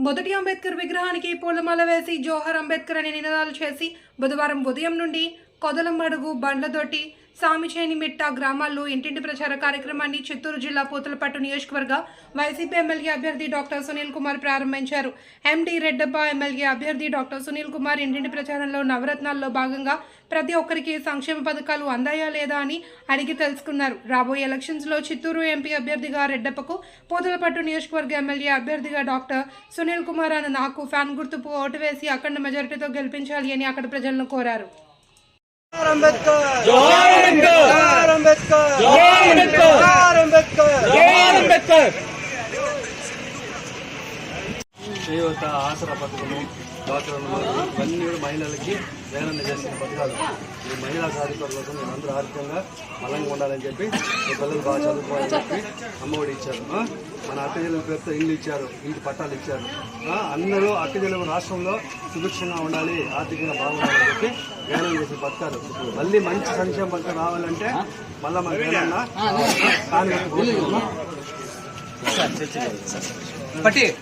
మొదటి అంబేద్కర్ విగ్రహానికి పూలమాల వేసి జోహర్ అంబేద్కర్ అని నినాదాలు చేసి బుధవారం ఉదయం నుండి కొదలమడుగు బండ్లదొట్టి సామిచేనిమిట్ట గ్రామాల్లో ఇంటింటి ప్రచార కార్యక్రమాన్ని చిత్తూరు జిల్లా పూతలపట్టు నియోజకవర్గ వైసీపీ ఎమ్మెల్యే అభ్యర్థి డాక్టర్ సునీల్ కుమార్ ప్రారంభించారు. ఎండి రెడ్డప్ప ఎమ్మెల్యే అభ్యర్థి డాక్టర్ సునీల్ కుమార్ ఇంటింటి ప్రచారంలో నవరత్నాల్లో భాగంగా ప్రతి ఒక్కరికి సంక్షేమ పథకాలు అందాయా లేదా అని అడిగి తెలుసుకున్నారు. రాబోయే ఎలక్షన్స్లో చిత్తూరు ఎంపీ అభ్యర్థిగా రెడ్డప్పకు పూతలపట్టు నియోజకవర్గ ఎమ్మెల్యే అభ్యర్థిగా డాక్టర్ సునీల్ కుమార్ అన్న నాకు ఫ్యాన్ గుర్తుపు ఓటు వేసి అఖండ మెజారిటీతో గెలిపించాలి అని అక్కడ ప్రజలను కోరారు. అంబేద్కర్ జోహార్ అంబేద్కర్ జోహార్ అంబేద్కర్ జోహార్ అంబేద్కర్ చేయూత ఆసరా పథకము డాక్టర్ ఇవన్నీ కూడా మహిళలకి వేలన్న చేసిన పథకాలు. ఈ మహిళా సాధికారుల కోసం మేము అందరూ ఆర్థికంగా బలంగా ఉండాలని చెప్పి మీ పిల్లలు బాగా చదువుకోవాలని చెప్పి అమ్మఒడి ఇచ్చారు? మన అక్క జిల్లా పేరుతో ఇల్లు ఇచ్చారు ఇంటి పట్టాలు ఇచ్చారు? అందరూ అక్క జిల్లా రాష్ట్రంలో సుభిక్షంగా ఉండాలి ఆర్థికంగా బాగుండాలని చెప్పి వేలం చేసిన పథకాలు. మళ్ళీ మంచి సంక్షేమ పథకం రావాలంటే మళ్ళీ మనకి ఏమన్నా पटेल